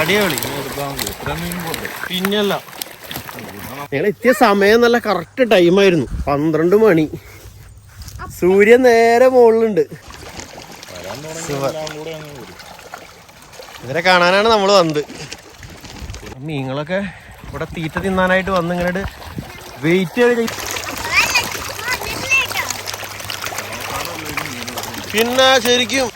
അടിപൊളി. പിന്നല്ല. ഞങ്ങൾ എത്തിയ സമയം നല്ല കറക്റ്റ് ടൈമായിരുന്നു പന്ത്രണ്ട് മണി. സൂര്യൻ നേരെ മുകളിലുണ്ട്. ഇവരെ കാണാനാണ് നമ്മൾ വന്നത്. മീനുകളൊക്കെ ഇവിടെ തീറ്റ തിന്നാനായിട്ട് വന്ന് ഇങ്ങനെ വെയിറ്റ് ചെയ്ത് പിന്നെ ശരിക്കും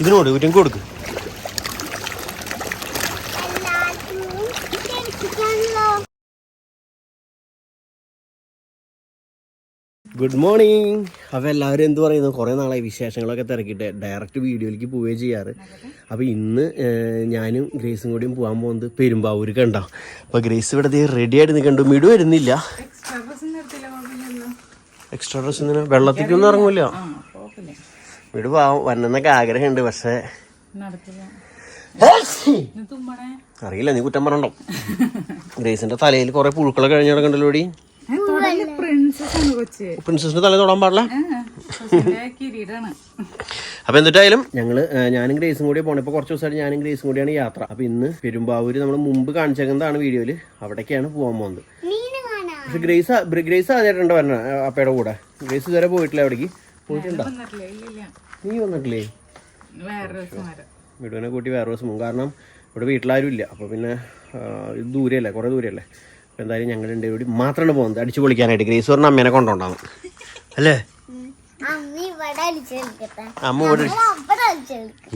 ഇതിനോട് ഇവരും കൊടുക്ക്. ഗുഡ് മോർണിംഗ് അപ്പോൾ എല്ലാവരും എന്ത് പറയുന്നു? കുറേ നാളായി വിശേഷങ്ങളൊക്കെ തിരക്കിയിട്ട് ഡയറക്റ്റ് വീഡിയോയിലേക്ക് പോവുകയും ചെയ്യാറ്. അപ്പോൾ ഇന്ന് ഞാനും ഗ്രേസും കൂടിയും പോകാൻ പോകുന്നത് പെരുമ്പാവൂർക്ക് ഉണ്ടാവും അപ്പോൾ ഗ്രേസ് ഇവിടെ റെഡി ആയിട്ട് നിൽക്കണ്ടു മിടു വരുന്നില്ല. എക്സ്ട്രാ ഡ്രസ് എന്തിനാ വെള്ളത്തിക്കൊന്നും ഇറങ്ങൂല. മിടു പാവം വരണമെന്നൊക്കെ ആഗ്രഹമുണ്ട് പക്ഷേ അറിയില്ല നീ കുറ്റം പറഞ്ഞോ ഗ്രേസിന്റെ തലയിൽ കുറെ പുഴുക്കളൊക്കെ കഴിഞ്ഞ കിടക്കണ്ടല്ലോ ഇവിടെ പ്രിൻസസ് ആണ് കൊച്ച്. പ്രിൻസസിന്റെ തല തൊടാൻ പാടില്ല? അപ്പൊ എന്നിട്ടായാലും ഞങ്ങൾ ഞാനും ഗ്രേസും കൂടി പോണേ. ഇപ്പൊ കുറച്ച് ദിവസമായിട്ട് ഞാനും ഗ്രേസും കൂടിയാണ് യാത്ര. അപ്പൊ ഇന്ന് പെരുമ്പാവൂര് നമ്മൾ മുമ്പ് കാണിച്ചേക്കുന്നതാണ് വീഡിയോയിൽ. അവിടേക്കാണ് പോകാൻ പോകുന്നത്. പക്ഷെ ഗ്രേസ് ഗ്രേസ് ആദ്യമായിട്ടുണ്ട് വരണ അപ്പയുടെ കൂടെ. ഗ്രേസ് ഇതുവരെ പോയിട്ടില്ല അവിടേക്ക് പോയിട്ടുണ്ടോ? നീ വന്നിട്ടില്ലേ വിടുവിനെ കൂട്ടി വേറെ ദിവസം പോകും കാരണം ഇവിടെ വീട്ടിലാരും ഇല്ല അപ്പോൾ പിന്നെ ഇത് ദൂരെയല്ലേ? കുറേ ദൂരെയല്ലേ? അപ്പോൾ എന്തായാലും ഞങ്ങൾ ഇവിടെ. കൂടി മാത്രമാണ് പോകുന്നത്. അടിച്ചു പൊളിക്കാനായിട്ട് ഗ്രേസ് പറഞ്ഞ അമ്മേനെ കൊണ്ടുണ്ടാവും അല്ലേ? അമ്മ ഇവിടെ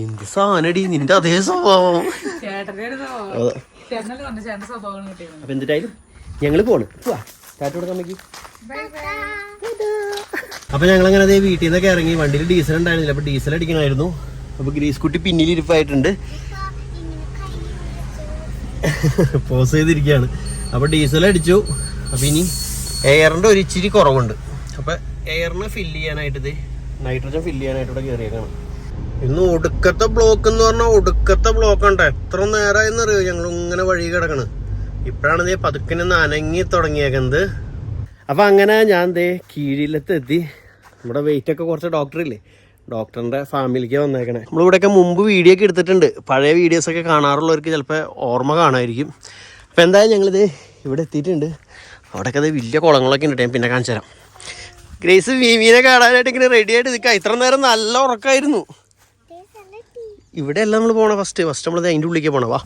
എന്ത് സാധനടി? നിന്റെ അതേ സ്വഭാവം. അപ്പൊ എന്തിട്ടായാലും ഞങ്ങൾ അതെ. ചേട്ടനല്ലേ സ്വഭാവം കിട്ടിയത് അപ്പോൾ എന്നിട്ടായാലും ഞങ്ങൾ പോണ്. പോവാ ടാറ്റ കൊടുക്കാൻ അമ്മയ്ക്ക്. അപ്പോൾ ഞങ്ങൾ അങ്ങനെ അതേ വീട്ടിൽ നിന്നൊക്കെ ഇറങ്ങി. വണ്ടിയിൽ ഡീസൽ ഉണ്ടായിരുന്നില്ല. അപ്പോൾ ഡീസൽ അടിക്കണമായിരുന്നു. അപ്പോൾ ഗ്രീസ് കുട്ടി പിന്നിൽ ഇരിപ്പായിട്ടുണ്ട്. പോസ് ചെയ്തിരിക്കുകയാണ്. അപ്പോൾ ഡീസൽ അടിച്ചു. അപ്പോൾ ഇനി എയറിന്റെ ഒരു ഇച്ചിരി കുറവുണ്ട്. അപ്പോൾ എയറിനെ ഫില്ല് ചെയ്യാനായിട്ട് നൈട്രജൻ ഫില്ല് ചെയ്യാനായിട്ട് ഇവിടെ കയറിയേക്കാണ് ഇന്ന് ഒടുക്കത്തെ ബ്ലോക്ക് എന്ന് പറഞ്ഞാൽ ഒടുക്കത്തെ ബ്ലോക്ക് ഉണ്ട് എത്ര നേരമായെന്ന് അറിയോ ഞങ്ങൾ ഇങ്ങനെ വഴി കിടക്കണ്. ഇപ്പോഴാണ് ദേ പതുക്കിനെ നനങ്ങി തുടങ്ങിയേക്കുന്നത്. അപ്പം അങ്ങനെ ഞാൻ ദേ കീഴിലത്ത് എത്തി. നമ്മുടെ വെയിറ്റ് ഒക്കെ കുറച്ച് ഡോക്ടറില്ലേ ഡോക്ടറിന്റെ ഫാമിലിക്ക് വന്നേക്കണേ. നമ്മളിവിടെയൊക്കെ മുമ്പ് വീഡിയോ ഒക്കെ എടുത്തിട്ടുണ്ട്. പഴയ വീഡിയോസൊക്കെ കാണാറുള്ളവർക്ക് ചിലപ്പോൾ ഓർമ്മ കാണായിരിക്കും അപ്പോൾ എന്തായാലും ഞങ്ങളിത് ഇവിടെ എത്തിയിട്ടുണ്ട്. അവിടെയൊക്കെ അത് വലിയ കുളങ്ങളൊക്കെ ഉണ്ട്. ഞാൻ പിന്നെ കാണിച്ചു തരാം. ഗ്രേസ് മീമീനെ കാണാനായിട്ട് ഇങ്ങനെ റെഡി ആയിട്ട് നിൽക്കാം. ഇത്ര നേരം നല്ല ഉറക്കമായിരുന്നു ഇവിടെ എല്ലാം നമ്മൾ പോണ ഫസ്റ്റ് ഫസ്റ്റ് നമ്മൾ അതിന്റെ ഉള്ളിലേക്ക് പോണവാ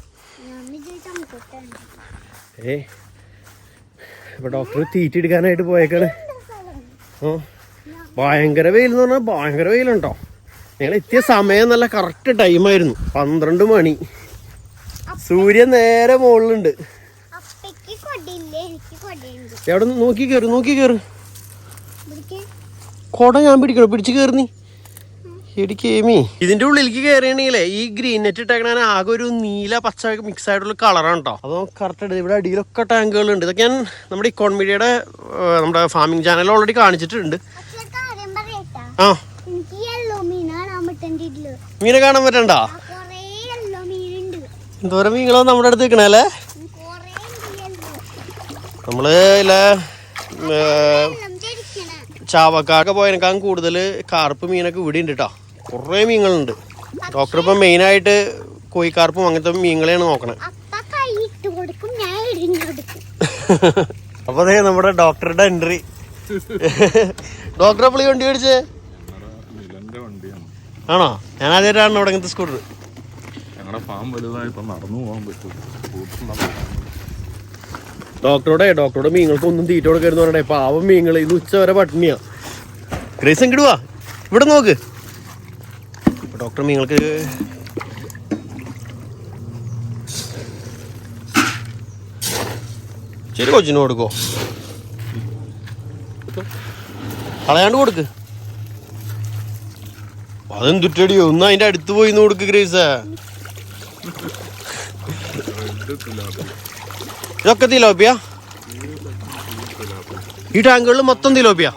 ഏ ഇപ്പൊ ഡോക്ടർ തീറ്റി എടുക്കാനായിട്ട് പോയേക്കാണ്. ഓ ഭയങ്കര വെയിൽ എന്ന് പറഞ്ഞാൽ ഭയങ്കര വെയിലുണ്ടോ? ഞങ്ങൾ എത്തിയ സമയം നല്ല കറക്റ്റ് ടൈമായിരുന്നു പന്ത്രണ്ട് മണി. സൂര്യൻ നേരെ മുകളിലുണ്ട്. എവിടെ നോക്കി കയറി നോക്കി കയറി കൊട ഞാൻ പിടിക്കണം? പിടിച്ചു കയറി നീ. ഇടിക്കേമി ഇതിന്റെ ഉള്ളിലേക്ക് കയറിയാണെങ്കിലേ ഈ ഗ്രീൻ നെറ്റ് ഇട്ടേക്കണ ആകെ ഒരു നീല പച്ച മിക്സ് ആയിട്ടുള്ള കളറാണ് കേട്ടോ അത് കറക്റ്റ് ഇവിടെ അടിയിലൊക്കെ ടാങ്കുകളുണ്ട് ഇതൊക്കെ ഞാൻ നമ്മുടെ ഇക്കോൺമീഡിയയുടെ നമ്മുടെ ഫാമിംഗ് ചാനൽ ഓൾറെഡി കാണിച്ചിട്ടുണ്ട്. ആ. മീനെ കാണാൻ പറ്റണ്ട? എന്തോരം മീനുകളോ നമ്മുടെ അടുത്ത് നിൽക്കണല്ലേ നമ്മൾ ഇല്ല പോയതിനേക്കാൾ ചടിക്കണ പോയതിനേക്കാളും കൂടുതൽ കാർപ്പ് മീനൊക്കെ ഇവിടെ ഉണ്ട് കേട്ടോ കുറേ മീനുകളുണ്ട്. ഡോക്ടർ ഇപ്പം മെയിനായിട്ട് കോഴിക്കാർപ്പും അങ്ങനത്തെ മീനുകളെയാണ് നോക്കണത് അപ്പ അതെ നമ്മുടെ ഡോക്ടറുടെ എൻട്രി ഡോക്ടറെ പുള്ളി വണ്ടി മേടിച്ചേ? ആണോ? ഞാൻ ആദ്യമായിട്ടാണ് ഇവിടെ ഇങ്ങനത്തെ സ്കൂട്ടർ ഞങ്ങളുടെ ഫാം വലുതായപ്പോ നടന്നു പോകാൻ പറ്റും. ഡോക്ടറോടെ ഡോക്ടറോട് മീങ്ങൾക്ക് ഒന്നും തീറ്റ കൊടുക്കരുന്ന് പറഞ്ഞേ പാവം മീങ്ങൾ ഇത് ഉച്ച വരെ പട്ടിണിയാ ഗ്രേസ് കിടുവാ ഇവിടെ നോക്ക്. ഡോക്ടർ നിങ്ങൾക്ക് ശരി കൊച്ചിന് കൊടുക്കോ? കളയാണ്ട് കൊടുക്ക്. അതെന്തുറ്റടിയോ ഒന്ന് അതിന്റെ അടുത്ത് പോയി കൊടുക്ക് ഗ്രേസ. ഇതൊക്കെ തിലോപ്പിയ? ഈ ടാങ്കുകളിൽ മൊത്തം തിലോപ്പിയ?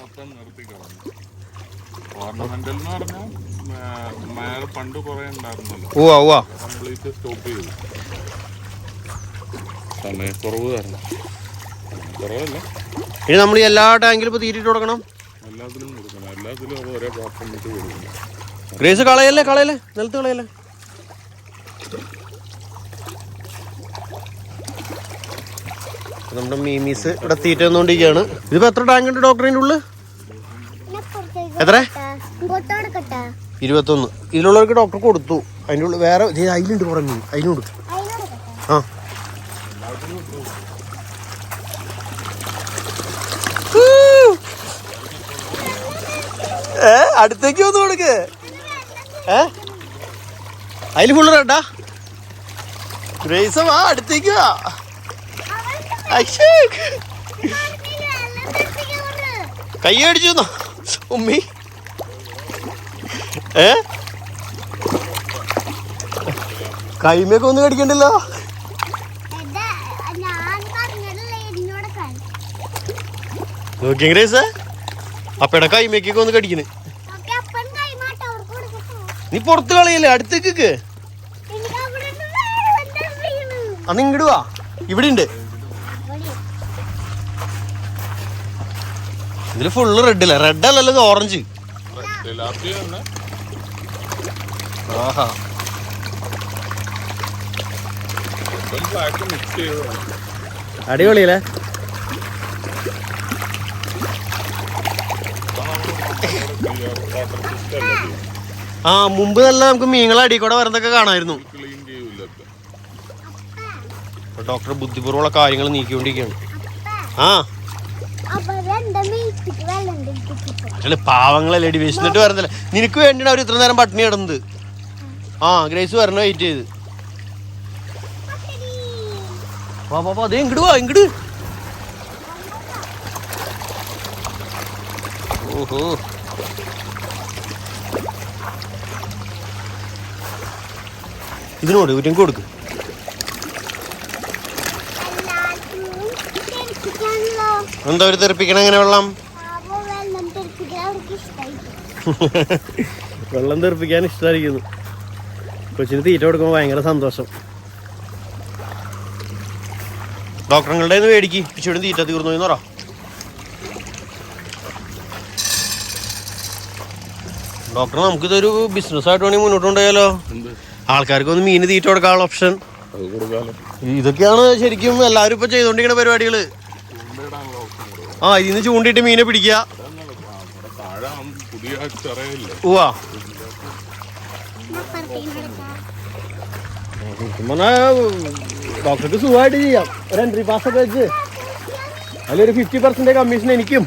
ഓർണമെന്റൽ എന്ന് പറഞ്ഞാൽ പണ്ട് കുറെ ഉണ്ടായിരുന്നല്ലോ കംപ്ലീറ്റ് സ്റ്റോപ്പ് ചെയ്തു. സമയക്കുറവ് കാരണം. കുറവല്ല? ഇനി നമ്മൾ ഈ എല്ലാ ടാങ്കിലും ഇപ്പോൾ തീറ്റിട്ട് കൊടുക്കണം? എല്ലാത്തിനും കൊടുക്കണം. എല്ലാത്തിലും അത് ഒരേ പാത്രം ഇട്ട് കൊടുക്കണം. ഗ്രേസ് കളയല്ലേ കളയല്ലേ? നിലത്ത് കളയല്ലേ? നമ്മുടെ മീമീസ് ഇവിടെ തീറ്റ വന്നുകൊണ്ടിരിക്കുകയാണ് ഇതിപ്പോ എത്ര ടാങ്ക് ഉണ്ട് ഡോക്ടറിന്റെ ഉള്ളിൽ എത്ര? ഇരുപത്തൊന്ന്. ഇതിലുള്ളവർക്ക് ഡോക്ടർ കൊടുത്തു. അതിന്റെ ഉള്ളിൽ വേറെ അതിലുണ്ട് കുറെ മീൻ അതിന് കൊടുത്തു ആ. ഏ അടുത്തേക്ക് വന്ന് കൊടുക്ക് ഏ? അതിൽ ഫുള്ള് റെഡാ ഗ്രേസ വാ അടുത്തേക്ക് വാ. അക്ഷേ കൈ അടിച്ചു ഉമ്മി. ഏ? കൈമയൊക്കെ ഒന്നും കടിക്കണ്ടല്ലോ? നോക്കിയ ഗ്രേസ് അപ്പയുടെ കൈമയ്ക്കൊക്കെ ഒന്ന് കടിക്കണ്. നീ പുറത്ത് കളയല്ലേ അടുത്തേക്ക് എനിക്ക് അവിടെ നിന്ന് വെള്ളം വീണു? അന്ന് ഇങ്ങോട്ട് വാ. ഇവിടെ ഉണ്ട് ഇതിൽ ഫുള്ള് റെഡ് അല്ലേ? റെഡ് അല്ലല്ലോ ഓറഞ്ച് ആഹാ. അടിപൊളിയല്ലേ? ആ മുമ്പ് നല്ല നമുക്ക് മീങ്ങളെ അടി കൂടെ വരുന്നതൊക്കെ കാണായിരുന്നു. ഡോക്ടർ ബുദ്ധിപൂർവമുള്ള കാര്യങ്ങൾ നീക്കിക്കൊണ്ടിരിക്കുകയാണ്. ആ. പാവങ്ങളല്ലേ അടി വിശന്നിട്ട് വരുന്നില്ല നിനക്ക് വേണ്ടിയാണ് അവർ ഇത്ര നേരം പട്ടിണി കിടന്നത്. ആ ഗ്രേസ് വരണ വെയിറ്റ് ചെയ്ത്. വാ വാ വാ അതേ ഇങ്ങോട്ട് വാ ഇങ്ങോട്ട് ഓഹോ. ഇതിനോട് ഇവരും കൊടുക്ക്. എന്താ ഒരു തെറിപ്പിക്കണം എങ്ങനെ വെള്ളം? വെള്ളം തെറിപ്പിക്കാൻ ഇഷ്ടമായിരിക്കുന്നു കൊച്ചിന് തീറ്റ കൊടുക്കുമ്പോൾ ഭയങ്കര സന്തോഷം. ഡോക്ടറുകളുടെ നിന്ന് മേടിക്ക്. പിച്ചോടും തീറ്റ തീർന്നു എന്ന് പറ. ഡോക്ടർ നമുക്കിതൊരു ബിസിനസ് ആയിട്ട് വേണമെങ്കിൽ മുന്നോട്ട് കൊണ്ടുപോയാലോ? ആൾക്കാർക്ക് ഒന്ന് മീന് തീറ്റ കൊടുക്കാനുള്ള ഓപ്ഷൻ. ഇതൊക്കെയാണ് ശരിക്കും എല്ലാവരും ഇപ്പൊ ചെയ്തോണ്ടിരിക്കുന്ന പരിപാടികൾ. ആ ഇതിന്ന് ചൂണ്ടിട്ട് മീനെ പിടിക്കുക ഉവാ ഡോക്ടർക്ക് സുഖമായിട്ട് ചെയ്യാം. ഒരു എൻട്രി പാസ് ഒക്കെ വെച്ച്. അതിലൊരു ഫിഫ്റ്റി പെർസെന്റ് കമ്മീഷൻ എനിക്കും.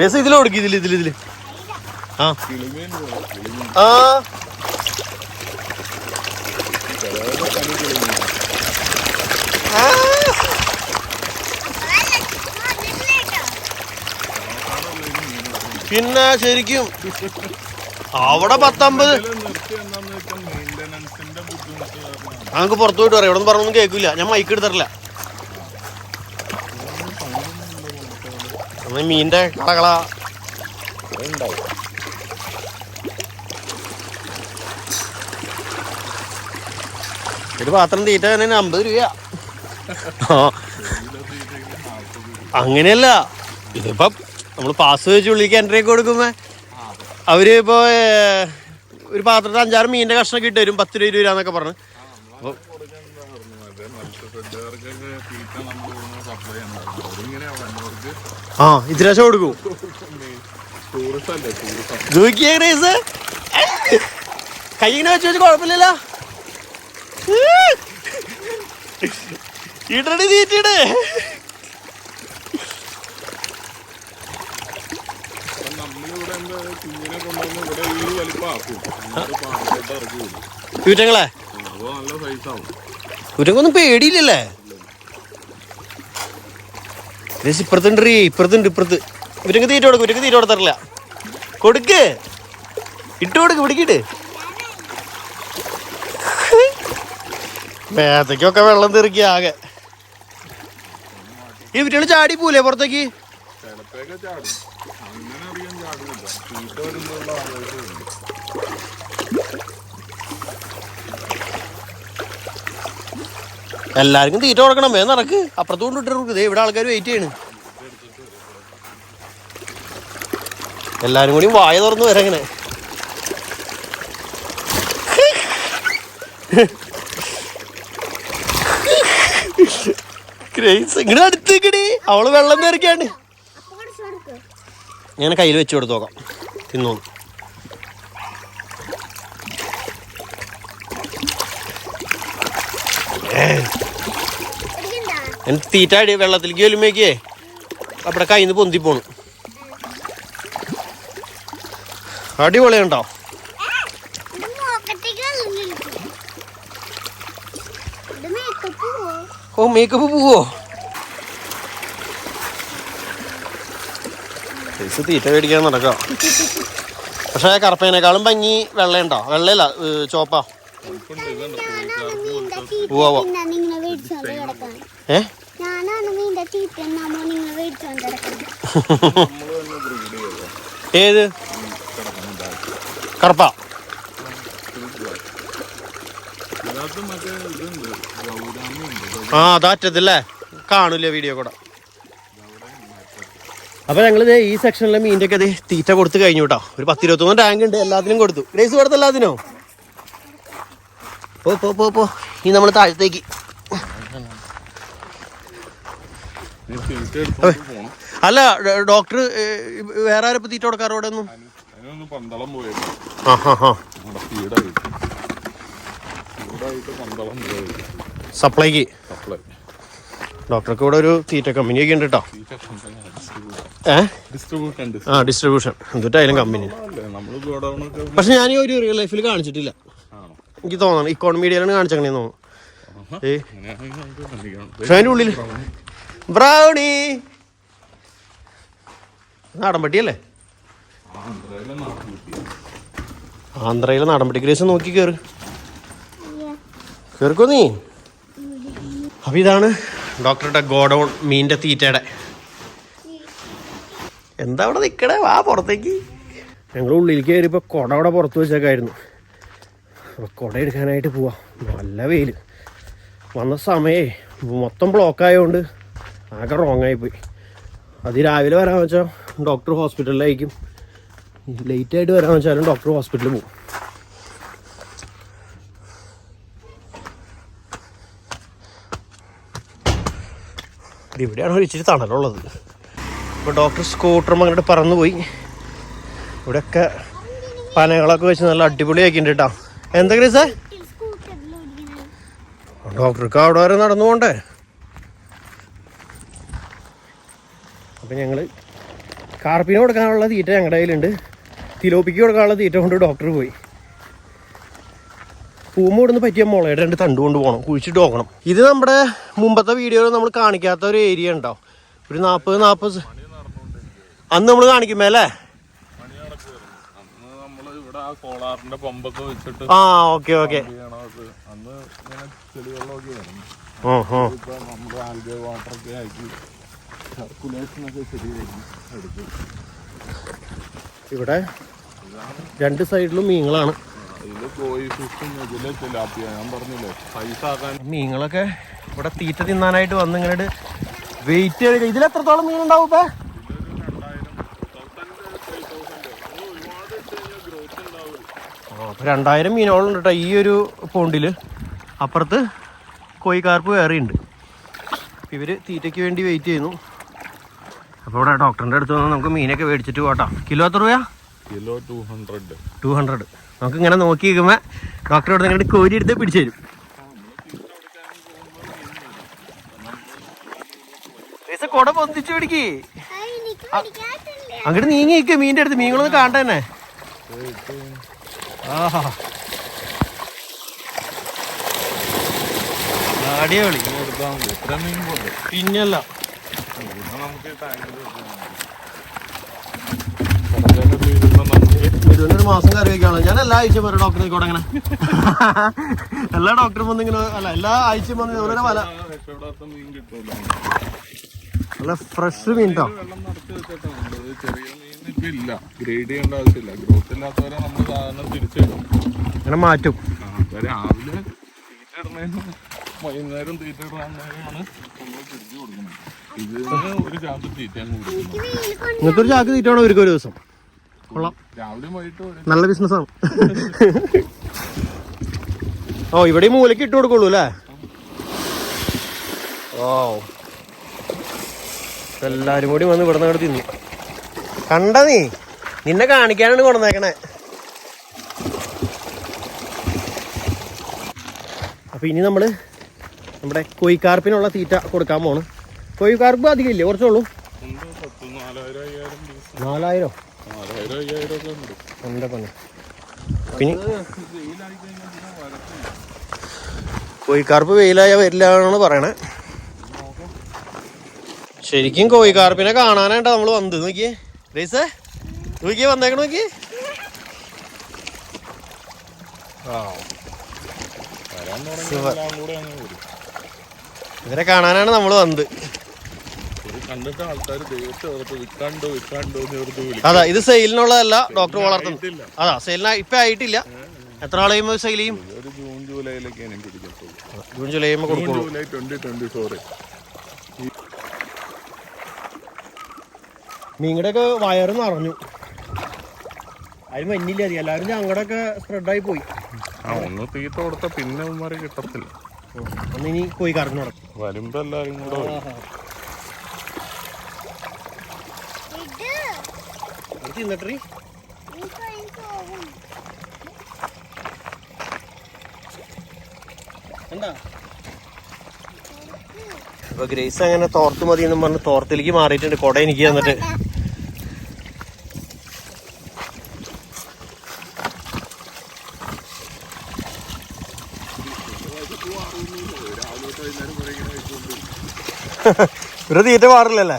രസം ഇതിൽ കൊടുക്കും ഇതിൽ ഇതിൽ ഇതിൽ ആ. പിന്നെ ശരിക്കും അവിടെ പത്തമ്പത്. ഞങ്ങക്ക് പുറത്തു പോയിട്ട് പറയാം. ഇവിടെ പറഞ്ഞൊന്നും കേൾക്കില്ല ഞാൻ മൈക്ക് എടുത്തിട്ടില്ല. നമ്മൾ മീന്റെ കളകള ഒരു പാത്രം തീറ്റ തന്നെ അമ്പത് രൂപ അങ്ങനെയല്ല ഇതിപ്പം നമ്മൾ പാസ് വെച്ച് ഉള്ളിലേക്ക് എൻട്രി കൊടുക്കുമ്പോ അവർ ഇപ്പോ ഒരു പാത്രത്തിൽ അഞ്ചാറ് മീനിന്റെ കഷ്ണം കിട്ടി വരും പത്ത് രൂപ രൂപ പറഞ്ഞു. അപ്പൊ കൊടുക്കണ്ടാ പറഞ്ഞു വന്നവർക്ക് ആ ഇതിരാശം കൊടുക്കും കൈ ഇങ്ങനെ വെച്ച് വെച്ച് കുഴപ്പമില്ലല്ലോ. ഇടടി തീറ്റിട് കുറ്റങ്ങളെ? കുറ്റങ്ങൊന്നും പേടിയില്ലല്ലേ? ഇപ്പുറത്തുണ്ട് റീ ഇപ്പുറത്തുണ്ട് ഇപ്പുറത്ത്. ഇവരങ്ങ് തീറ്റ കൊടുക്കും ഇവരങ്ങ് തീറ്റ കൊടുത്തറില്ല കൊടുക്ക്. ഇട്ട് കൊടുക്ക് പിടിക്കിട്ട് മേത്തക്കൊക്കെ വെള്ളം തെറിക്കുക ആകെ. ഈ കുട്ടികൾ ചാടി പോലേ പുറത്തേക്ക്? എല്ലാവർക്കും തീറ്റ കൊടുക്കണം. വേ നടക്ക്. അപ്പുറത്ത് കൊണ്ടിട്ട് ഇതേ ഇവിടെ ആൾക്കാർ വെയിറ്റ് ചെയ്യണ്. എല്ലാരും കൂടി വായ തുറന്നു വരങ്ങനെ ക്രേസ് ഇങ്ങനെ അടുത്തേക്കടി അവൾ വെള്ളം നിറക്കാണ്ട് ഞാൻ കയ്യിൽ വെച്ച് കൊടുത്തു നോക്കാം. തിന്നോളൂ എനിക്ക് തീറ്റ അടി വെള്ളത്തിലേക്ക് വരുമ്പോഴേക്കേ അവിടെ കയ്യിൽ നിന്ന് പൊന്തി പോണു. അടിപൊളിയുണ്ടോ ഇത് മോക്കത്തേക്ക് വെള്ളം കിളിക്കും ഇത് മേക്കപ്പ് പോവോ ഓ മേക്കപ്പ് പോവോ പൈസ തീറ്റ മേടിക്കാൻ നടക്കാം പക്ഷേ കറുപ്പേനേക്കാളും ഭംഗി വെള്ളയുണ്ടോ? വെള്ളയില്ല ചോപ്പാ. കിടക്കാൻ ഏ? ഏത്? കറുപ്പ ഇതിനകത്ത് മറ്റേ ഇതുണ്ട് ഗൗരാമി ഉണ്ട് ആ അതാറ്റത്തില്ലേ കാണൂല വീഡിയോ കൂടെ. അപ്പൊ ഞങ്ങൾ ഈ സെക്ഷനിലെ മീന്റെ ഒക്കെ തീറ്റ കൊടുത്ത് കഴിഞ്ഞു കേട്ടോ ഒരു പത്തിരുപത്തൊന്ന് ടാങ്ക് ഉണ്ട് എല്ലാത്തിനും കൊടുത്തു. ഗ്രേസ് കൊടുത്ത എല്ലാത്തിനോ? പോ പോ പോ പോ. ഇനി നമ്മൾ താഴത്തേക്ക്. അല്ല ഡോക്ടർ വേറെ ആരും തീറ്റ കൊടുക്കാറ് ഇവിടെ ഒന്നും? അതിനൊന്ന് പന്തളം പോയത് ആ ഹാ ഹാ സപ്ലൈക്ക്. സപ്ലൈ. ഡോക്ടർക്ക് ഇവിടെ ഒരു തീറ്റ കമ്പനിയൊക്കെ ഉണ്ട് കേട്ടോ കമ്പനി ആ ഡിസ്ട്രിബ്യൂഷൻ എന്തിട്ടായാലും കമ്പനി. പക്ഷെ ഞാൻ ഒരു റിയൽ ലൈഫിൽ കാണിച്ചിട്ടില്ല. എനിക്ക് തോന്നണം. ഇക്കോണമി മീഡിയയിലാണ് കാണിച്ചങ്ങനെ തോന്നുന്നു. പക്ഷെ അതിന്റെ ഉള്ളിൽ ബ്രൗണി ആന്ധ്രയിലെ നാടൻ ആന്ധ്രയിലെ നാടൻപട്ടി ഗ്രേസ് നോക്കി കേറ്. കയറിക്കോ നീ? അപ്പൊ ഇതാണ് ഡോക്ടറുടെ ഗോഡൗൺ മീന്റെ തീറ്റയുടെ. എന്താ അവിടെ നിൽക്കണേ വാ പുറത്തേക്ക്. ഞങ്ങൾ ഉള്ളിലേക്ക് കയറിയപ്പോൾ കുട അവിടെ പുറത്ത് വെച്ചേക്കായിരുന്നു. അപ്പോൾ കുട എടുക്കാനായിട്ട് പോവാം. നല്ല വെയിൽ വന്ന സമയേ മൊത്തം ബ്ലോക്ക് ആയതുകൊണ്ട് ആകെ റോങ് ആയിപ്പോയി അത് രാവിലെ വരാമെന്ന് വെച്ചാൽ ഡോക്ടർ ഹോസ്പിറ്റലിലായിരിക്കും ലേറ്റ് ആയിട്ട് വരാമെന്ന് വെച്ചാലും ഡോക്ടർ ഹോസ്പിറ്റലിൽ പോകും ഇവിടെയാണ് ഇച്ചിരി തണലുള്ളത്. ഇപ്പോൾ ഡോക്ടർ സ്കൂട്ടറും അങ്ങോട്ട് പറന്നു പോയി ഇവിടെയൊക്കെ പനകളൊക്കെ വെച്ച് നല്ല അടിപൊളിയാക്കിയിട്ടുണ്ട് കേട്ടോ എന്താ ഓടിക്കണേ ഡോക്ടർക്ക് അവിടെ വരെ നടന്നു പോണ്ടേ? അപ്പം ഞങ്ങൾ കാർപ്പിന് കൊടുക്കാനുള്ള തീറ്റ ഞങ്ങളുടെ കയ്യിലുണ്ട്. തിലോപ്പിക്ക് കൊടുക്കാനുള്ള തീറ്റ കൊണ്ട് ഡോക്ടർ പോയി. പൂമ്പ് ഇവിടുന്ന് പറ്റിയ മുളയുടെ രണ്ട് തണ്ട് കൊണ്ട് പോകണം. കുഴിച്ചിട്ട് നോക്കണം. ഇത് നമ്മുടെ മുമ്പത്തെ വീഡിയോയിൽ നമ്മൾ കാണിക്കാത്ത ഒരു ഏരിയ ഉണ്ടാവും ഒരു നാൽപ്പത് നാൽപ്പത് അന്ന് നമ്മൾ കാണിക്കുമ്പോ അല്ലേ? ആ ഓക്കെ ഓക്കെ ഇവിടെ രണ്ട് സൈഡിലും മീനുകളാണ്. ഇതിൽ കോഴി ഫിഷും ഇതിൽ തിലാപ്പിയ ഞാൻ പറഞ്ഞില്ലേ സൈസ് ആക്കാൻ. മീനുകളൊക്കെ ഇവിടെ തീറ്റ തിന്നാനായിട്ട് വന്ന് ഇങ്ങനെ വെയിറ്റ് ചെയ്ത് ഇതിൽ എത്രത്തോളം മീൻ ഉണ്ടാവും ഇപ്പൊ? രണ്ടായിരം മീനോളം ഉണ്ട് കേട്ടോ ഈ ഒരു പോണ്ടിൽ. അപ്പുറത്ത് കോഴിക്കാർപ്പ് വേറെ ഉണ്ട്. ഇവർ തീറ്റയ്ക്ക് വേണ്ടി വെയിറ്റ് ചെയ്യുന്നു. അപ്പോൾ ഇവിടെ ഡോക്ടറിന്റെ അടുത്ത് വന്ന് നമുക്ക് മീനൊക്കെ മേടിച്ചിട്ട് പോട്ടാ കിലോ എത്ര രൂപയാ? Kilo two hundred two hundred നമുക്ക് ഇങ്ങനെ നോക്കി നിൽക്കുമ്പോൾ ഡോക്ടർ ഇവിടെ നിങ്ങളുടെ കോരി എടുത്ത് പിടിച്ചു തരും. കൊട പൊന്തിച്ചു പിടിക്ക്. അങ്ങോട്ട് നീങ്ങി നിൽക്കുക മീന്റെ അടുത്ത് മീനുകളൊന്നും കാണട്ടെ തന്നെ പോലെ പിന്നല്ല. പിന്നെ നമുക്ക് ഒരു മാസം കറി വയ്ക്കാണല്ലോ ഞാൻ എല്ലാ ആഴ്ചയും വരും ഡോക്ടറെ കൂടെ അങ്ങനെ എല്ലാ ഡോക്ടറും വന്ന് ഇങ്ങനെ അല്ല എല്ലാ ആഴ്ചയും വന്ന് ഇതുപോലെ വല നല്ല ഫ്രഷ് മീൻ കേട്ടോ അങ്ങനെ മാറ്റും. രാവിലെ തീറ്റ വൈകുന്നേരം തീറ്റ ഇടാനാണ് തിരിച്ചു കൊടുക്കുന്നത് ഇതിന് ഒരു ചാക്ക് തീറ്റ ഒരു ചാക്ക് തീറ്റാണോ ഒരുക്കൊരു ഒരു ദിവസം. കൊള്ളാം. നല്ല ബിസിനസ്സാണ് ഓ ഇവിടെ മൂലക്ക് ഇട്ട് കൊടുക്കുള്ളൂ അല്ലേ? ഓ എല്ലാരും കൂടി വന്ന് ഇവിടെ നിന്ന് തിന്നു. കണ്ട നീ? നിന്നെ കാണിക്കാനാണ് കൊണ്ടുവന്നേക്കണേ. അപ്പൊ ഇനി നമ്മൾ നമ്മുടെ കൊയ്ക്കാർപ്പിനുള്ള തീറ്റ കൊടുക്കാൻ പോണ്. കൊയ്ക്കാർപ്പ് അധികം ഇല്ലേ? കുറച്ചുള്ളൂ നാലായിരം? പണി? പിന്നെ കോഴിക്കാർപ്പ് വെയിലായ വരില്ല എന്നാണ് പറയണേ. ശരിക്കും കോഴിക്കാർപ്പിനെ കാണാനായിട്ട് നമ്മൾ വന്നത്. നോക്കിയേ. റേസ് നോക്കിയേ വന്നേക്കണ നോക്കിയേ. കൂടെ ഇവരെ കാണാനാണ് നമ്മൾ വന്നത്. കണ്ടിട്ട് ആൾക്കാർ ദൈവത്തെ ഓർത്ത് വിൽക്കാണ്ടോ വിൽക്കാണ്ടോ എന്ന് ഓർത്ത് വിളിക്കും. അതാ ഇത് സെയിലിനുള്ളതല്ല ഡോക്ടർ വളർത്തുന്നത് അതാ സെയിലിന് ഇപ്പൊ ആയിട്ടില്ല. എത്ര ആൾ കഴിയുമ്പോൾ സെയിൽ ചെയ്യും ഒരു ജൂൺ ജൂലൈയിലേക്ക് എനിക്ക് ജൂൺ ജൂലൈ ജൂൺ കൊടുക്കുള്ളൂ. ജൂലൈ ട്വന്റി ട്വന്റി ഫോർ നിങ്ങളുടെ ഒക്കെ വയറ് നിറഞ്ഞു. അതിന് മഞ്ഞില്ല അറിയാം എല്ലാവരും ഞങ്ങളുടെ ഒക്കെ സ്പ്രെഡായി പോയി. ആ ഒന്ന് തീറ്റ കൊടുത്ത പിന്നെ ഉമ്മാരെ കിട്ടത്തില്ല. അന്ന് ഇനി കറങ്ങി നടക്കും. വരുമ്പോ എല്ലാരും കൂടെ വരും. ഇത് തിന്നിട്ടറി എന്താ? അപ്പൊ ഗ്രേസ് അങ്ങനെ തോർത്ത് മതി എന്നും പറഞ്ഞ് തോർത്തിലേക്ക് മാറിയിട്ടുണ്ട്. കൊട എനിക്ക് തന്നിട്ട്. ഒരു തീറ്റ മാറില്ലല്ലേ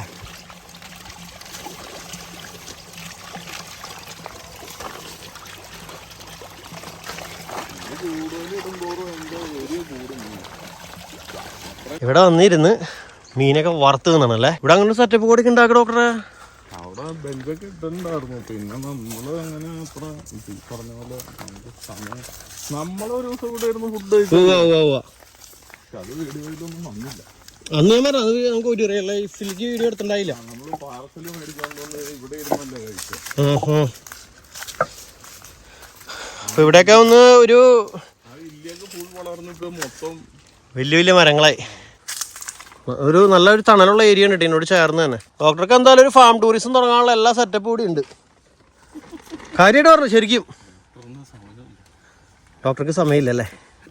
ഇവിടെ വന്നിരുന്ന് മീനൊക്കെ വറുത്ത് തിന്നണല്ലേ? ഇവിടെ അങ്ങനെ സെറ്റപ്പ് കൂടി ഉണ്ടാക്കി ഡോക്ടറെ അവിടെ ഇട്ടുണ്ടായിരുന്നു പിന്നെ നമ്മൾ അങ്ങനെ അത്ര പറഞ്ഞ പോലെ നമുക്ക് സമയം നമ്മളൊരു ദിവസം ഇവിടെ ഇരുന്ന് ഫുഡ് കഴിച്ചു പക്ഷെ അത് വീഡിയോയിലൊന്നും വന്നില്ല. അന്ന് ഞാൻ പറഞ്ഞു അത് നമുക്ക് ഒരു റിയൽ ലൈഫിലേക്ക് വീഡിയോ എടുത്തിട്ടുണ്ടായില്ല. നമ്മൾ പാർസൽ മേടിച്ചോണ്ട് ഇവിടെ ഇരുന്നല്ലേ അപ്പൊ ഇവിടെയൊക്കെ ഒന്ന് ഒരു വലിയ വലിയ മരങ്ങളായി. ഒരു നല്ലൊരു തണലുള്ള ഏരിയ ഉണ്ട് എന്നോട് ചേർന്ന് തന്നെ. ഡോക്ടർക്ക് എന്തായാലും ഒരു ഫാം ടൂറിസം തുടങ്ങാനുള്ള എല്ലാ സെറ്റപ്പും കൂടി ഉണ്ട്. കാര്യമായിട്ട് പറഞ്ഞു ശരിക്കും? ഡോക്ടർക്ക് സമയമില്ലല്ലേ?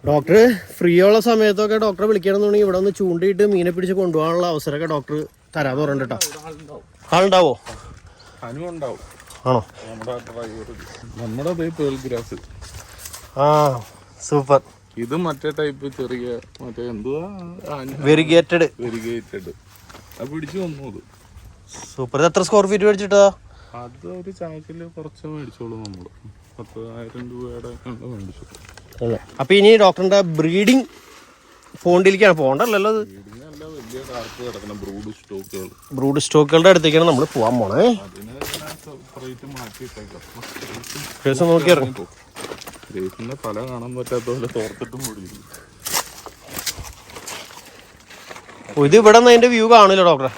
ഡോക്ടർ ഫ്രീ ഉള്ള സമയത്തൊക്കെ ഡോക്ടറെ വിളിക്കണമെന്നുണ്ടെങ്കിൽ ഇവിടെ ഒന്ന് ചൂണ്ടിയിട്ട് മീനെ പിടിച്ച് കൊണ്ടുപോകാനുള്ള അവസരമൊക്കെ ഡോക്ടർ തരാന്ന് പറഞ്ഞിട്ടോ ആളുണ്ടാവോ? ആണോ? നമ്മുടെ ഡ്രൈവർ നമ്മുടെ അതേ പേൾ ഗ്രാസ് ആ സൂപ്പർ ഇത് മറ്റേ ടൈപ്പ് ചെറിയ മറ്റേ എന്തുവാ? വെരിഗേറ്റഡ് വെരിഗേറ്റഡ് അത് പിടിച്ചു വന്നു അത്. സൂപ്പർ എത്ര സ്ക്വയർ ഫീറ്റ് മേടിച്ചിട്ടാ? അത് ഒരു ചാക്കിൽ കുറച്ച് മേടിച്ചോളൂ നമ്മൾ. പത്തായിരം രൂപയുടെ മേടിച്ചു അപ്പൊ ഇനി ഡോക്ടറിന്റെ ബ്രീഡിംഗ് ഫോണ്ടിലേക്കാണ്. പോകണ്ടല്ലോ അത്? ബ്രൂഡ് സ്റ്റോക്കുകളുടെ അടുത്തേക്കാണ് നമ്മൾ പോകാൻ പോണേ. നോക്കി ഇറങ്ങി. ഗ്രേസിന്റെ തല കാണാൻ പറ്റാത്ത പോലെ തോർത്തിട്ടും കൂടി ഇത് ഇവിടെ നിന്ന് അതിന്റെ വ്യൂ കാണില്ല ഡോക്ടറെ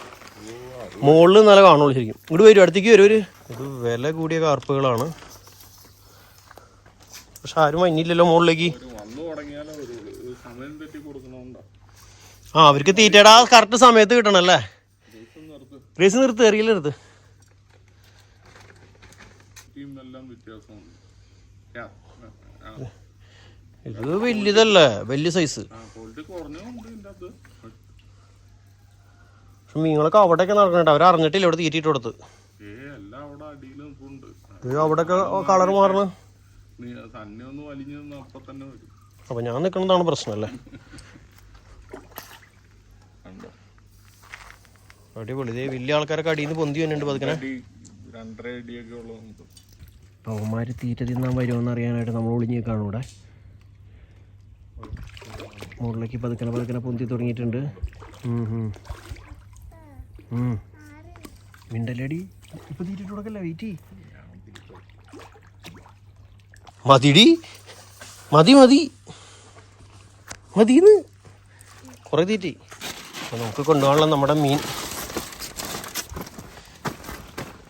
മുകളിൽ നല്ല കാണുള്ളൂ ശരിക്കും. ഇങ്ങോട്ട് വരും അടുത്തേക്ക് വരും ഒരു. ഇത് വില കൂടിയ കാർപ്പുകളാണ്. പക്ഷെ ആരും വന്നില്ലല്ലോ മുകളിലേക്ക്. ആ അവർക്ക് തീറ്റയുടെ ആ കറക്റ്റ് സമയത്ത് കിട്ടണല്ലേ ഗ്രേസ് നിർത്ത്. റേസ് നിർത്ത് എറിയില്ല നിർത്ത്. ടീം എല്ലാം വ്യത്യാസമുണ്ട് യാ, ആ, ആ. ഇത് വലിയതല്ലേ വലിയ സൈസ് പക്ഷെ അവിടെയൊക്കെ നടക്കണേട്ടോ അവർ അറിഞ്ഞിട്ടില്ല ഇവിടെ തീറ്റിട്ട് കൊടുത്ത്. അവിടെയൊക്കെ കളർ മാറണ. അപ്പൊ തന്നെ വരും. അപ്പൊ ഞാൻ നിക്കണതാണ് പ്രശ്നല്ലേ അടിപൊളി. ഇതേ വലിയ ആൾക്കാരൊക്കെ അടിയിൽ നിന്ന് പൊന്തി വന്നിട്ടുണ്ട് പതുക്കനെ അവന്മാര് തീറ്റ തിന്നാൻ വരുമെന്ന് അറിയാനായിട്ട് നമ്മൾ ഒളിഞ്ഞ് കാണൂടെ ഇവിടെ. മുകളിലേക്ക് പതുക്കനെ പതുക്കനെ പൊന്തി തുടങ്ങിയിട്ടുണ്ട്. മിണ്ടല്ലേടി? ഇപ്പൊ തീറ്റിട്ട് കൊടുക്കല്ല? വെയിറ്റ് മതിടി. മതി മതി. മതിന്ന്. കുറേ തീറ്റി. നമുക്ക് കൊണ്ടുപോകാനുള്ള നമ്മുടെ മീൻ.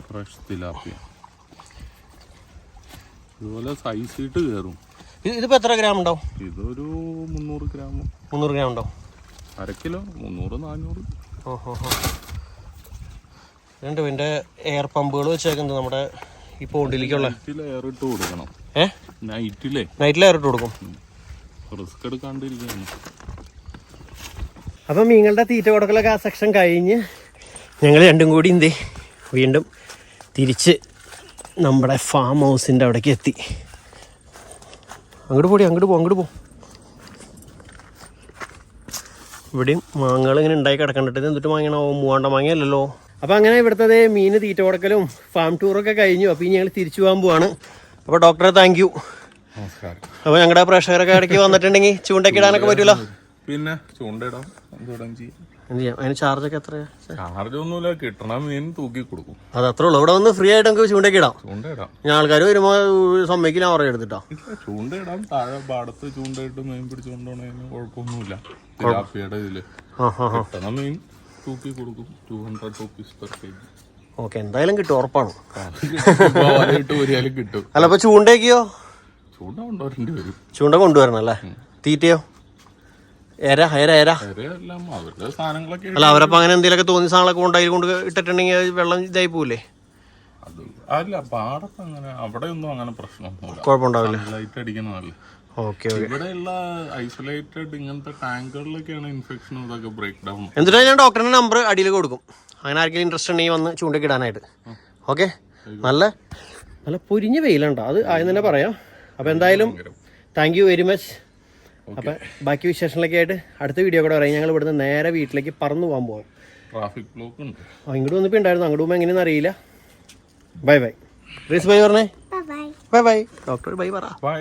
Fresh tilapia. ഇതുപോലെ സൈസ് ഇട്ട് കയറും ഇത് ഇതിപ്പോൾ എത്ര ഗ്രാം ഉണ്ടാവും? ഇതൊരു മുന്നൂറ് ഗ്രാം. മുന്നൂറ് ഗ്രാം ഉണ്ടാവും. അര കിലോ മുന്നൂറ് നാനൂറ് ഓഹോ രണ്ട് ഇതിന്റെ എയർ പമ്പുകൾ വെച്ചേക്കുന്നത് നമ്മുടെ ഈ പോണ്ടിലേക്കുള്ള. എയർ ഇട്ട് കൊടുക്കണം. ഏ? നൈറ്റിലേ എയർ ഇട്ട് കൊടുക്കും. റിസ്ക് അപ്പം മീങ്ങളുടെ തീറ്റ കൊടുക്കലൊക്കെ ആ സെക്ഷൻ കഴിഞ്ഞ് ഞങ്ങൾ രണ്ടും കൂടി എന്തേ വീണ്ടും തിരിച്ച് നമ്മുടെ ഫാം ഹൗസിന്റെ അവിടേക്ക് എത്തി. അങ്ങോട്ട് പോടി അങ്ങോട്ട് പോ അങ്ങോട്ട് പോ. ഇവിടെയും മാങ്ങകൾ ഇങ്ങനെ ഉണ്ടായി കിടക്കണ്ടിട്ട് എന്നിട്ട് മാങ്ങണോ മൂവാണ്ട മാങ്ങയല്ലല്ലോ. അപ്പോൾ അങ്ങനെ ഇവിടുത്തെ മീൻ തീറ്റ കൊടുക്കലും ഫാം ടൂറൊക്കെ കഴിഞ്ഞു. അപ്പോൾ ഇനി ഞങ്ങൾ തിരിച്ചു പോകാൻ പോവാണ്. അപ്പോൾ ഡോക്ടറെ താങ്ക് യു നമസ്കാരം. അപ്പോൾ ഞങ്ങളുടെ പ്രേക്ഷകരൊക്കെ ഇടയ്ക്ക് വന്നിട്ടുണ്ടെങ്കിൽ ചൂണ്ടയ്ക്ക് ഇടാനൊക്കെ പറ്റൂല? പിന്നെ ചൂണ്ടയിടാം. എന്ത് ചെയ്യാം? അതിന് ചാർജൊക്കെ എത്രയാ? ചാർജ് ഒന്നുമില്ല കിട്ടണ മീൻ തൂക്കി കൊടുക്കും. അത് അത്രേ ഉള്ളൂ. ഇവിടെ വന്ന് ഫ്രീ ആയിട്ട് നമുക്ക് ചൂണ്ടയ്ക്ക് ഇടാം. ചൂണ്ടയിടാം. ഞാൻ ആൾക്കാർ വരുമ്പോൾ സമ്മതിക്കില്ല അവരെ എടുത്തിട്ടോ ചൂണ്ടയിടാം. താഴെ പാടത്ത് ചൂണ്ടയിട്ട് മീൻ പിടിച്ചുകൊണ്ടോണതിന് കുഴപ്പമൊന്നുമില്ല. തിലാപ്പിയുടെ ഇതിൽ. ആ ഹാ ഹാ കിട്ടണ മീൻ തൂക്കി കൊടുക്കും. Two hundred rupees per K G okay എന്തായാലും കിട്ടും ഉറപ്പാണ്. കിട്ടും. അല്ല അപ്പൊ ചൂണ്ടയ്ക്കോ ചൂണ്ട കൊണ്ടുവരേണ്ടി വരും. ചൂണ്ട കൊണ്ടുവരണം അല്ലേ? തീറ്റയോ? എര എര എര. അല്ല അവരപ്പോ അങ്ങനെ എന്തെങ്കിലുമൊക്കെ തോന്നിയ സാധനങ്ങളൊക്കെ കൊണ്ട് അതിൽ കൊണ്ട് ഇട്ടിട്ടുണ്ടെങ്കിൽ വെള്ളം ഇതായി പോവില്ലേ അല്ല പാടത്ത് അങ്ങനെ അവിടെ ഒന്നും അങ്ങനെ പ്രശ്നമൊന്നുമില്ല. കുഴപ്പമുണ്ടാവില്ല. ലൈറ്റ് അടിക്കുന്നതല്ലേ. Okay okay. ഇവിടെയുള്ള ഐസൊലേറ്റഡ് ഇങ്ങനത്തെ ടാങ്കുകളിലൊക്കെയാണ് ഇൻഫെക്ഷനും ഇതൊക്കെ ബ്രേക്ക് ഡൗൺ എന്നിട്ട് ഞാൻ ഡോക്ടറിന്റെ നമ്പർ അടിയിൽ കൊടുക്കും. അങ്ങനെ ആർക്കെങ്കിലും ഇൻട്രസ്റ്റ് ഉണ്ടെങ്കിൽ വന്ന് ചൂണ്ടിക്കിടാനായിട്ട്. ഓക്കെ? നല്ല നല്ല പൊരിഞ്ഞ വെയിലുണ്ടോ. അത് ആദ്യം തന്നെ പറയാം. അപ്പോൾ എന്തായാലും താങ്ക് യു വെരി മച്ച് അപ്പം ബാക്കി വിശേഷങ്ങളൊക്കെ ആയിട്ട് അടുത്ത വീഡിയോ കൂടെ പറയാം. ഞങ്ങൾ ഇവിടുന്ന് നേരെ വീട്ടിലേക്ക് പറന്നു പോകാൻ പോകാം ട്രാഫിക് ബ്ലോക്ക് ഉണ്ട്. ആ ഇങ്ങോട്ട് വന്നപ്പോൾ ഉണ്ടായിരുന്നു അങ്ങോട്ട് പോകുമ്പോൾ എങ്ങനെയെന്ന് അറിയില്ല. ബൈ ബൈ റീസ് ബൈ പറഞ്ഞേ. Bye bye bye doctor bye പറ. ബൈ